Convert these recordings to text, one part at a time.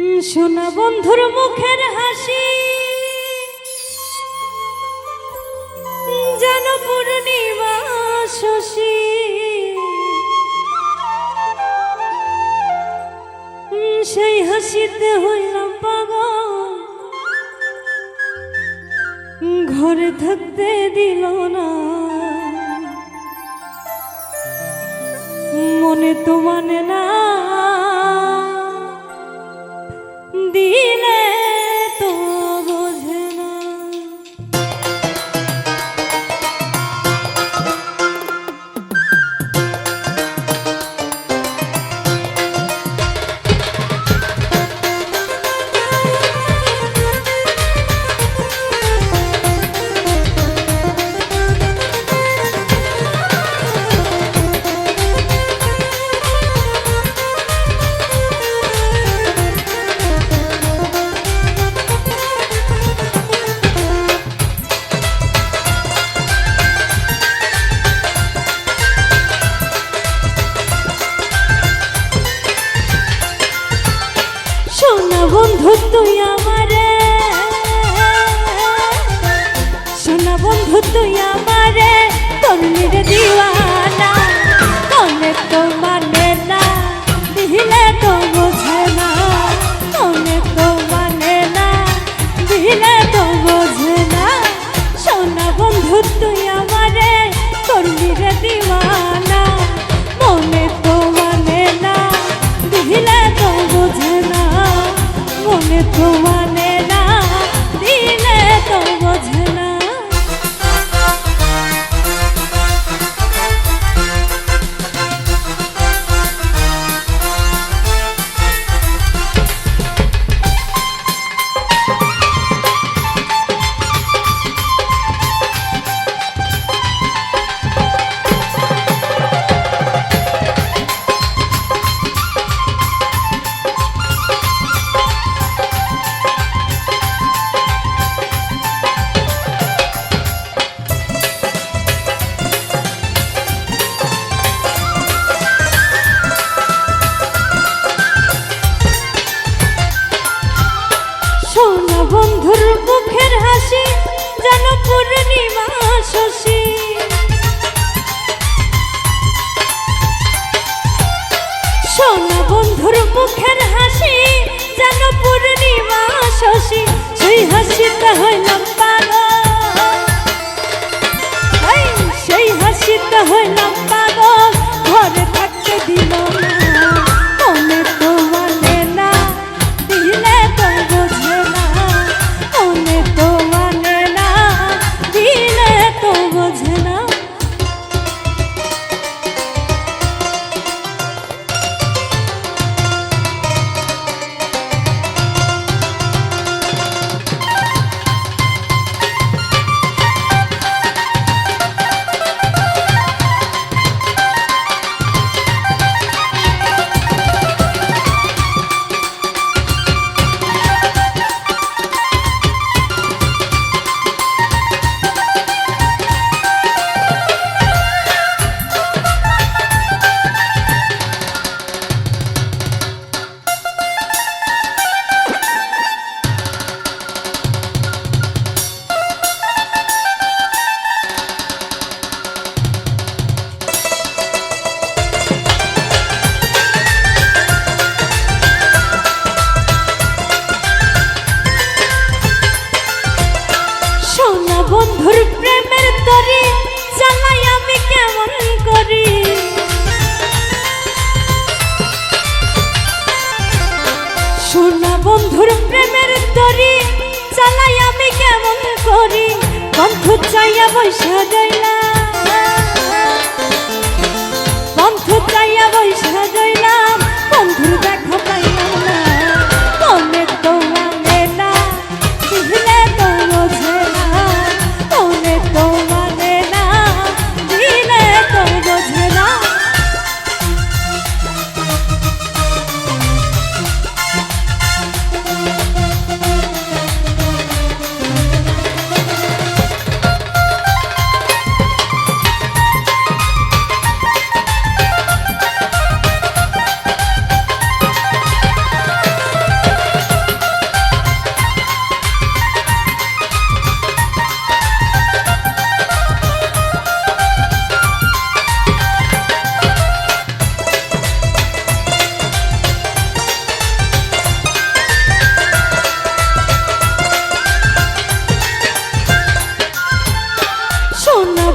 শোনা বন্ধুর মুখের হাসি। যেন পূর্ণিমা শশী। সেই হাসিতে হইলাম পাগল। ঘরে থাকতে দিল না। মনে তো মানে না। শশী সেই হাসিতে হইলাম পাগল। সেই হাসিতে হইলাম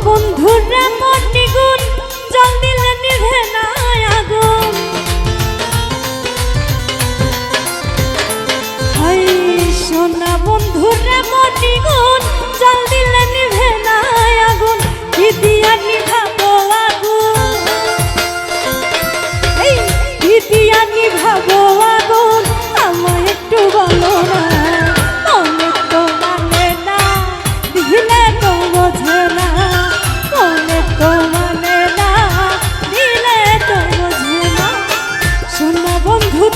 বন্ধুরা মনে গুণ জলদি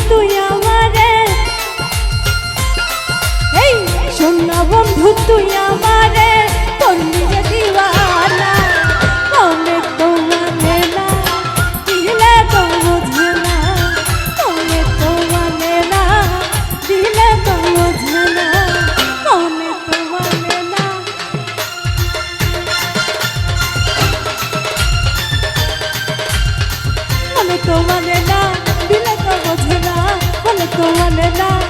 তুই আমারে। এই শোন বন্ধু তুই আমারে। তোর মানে না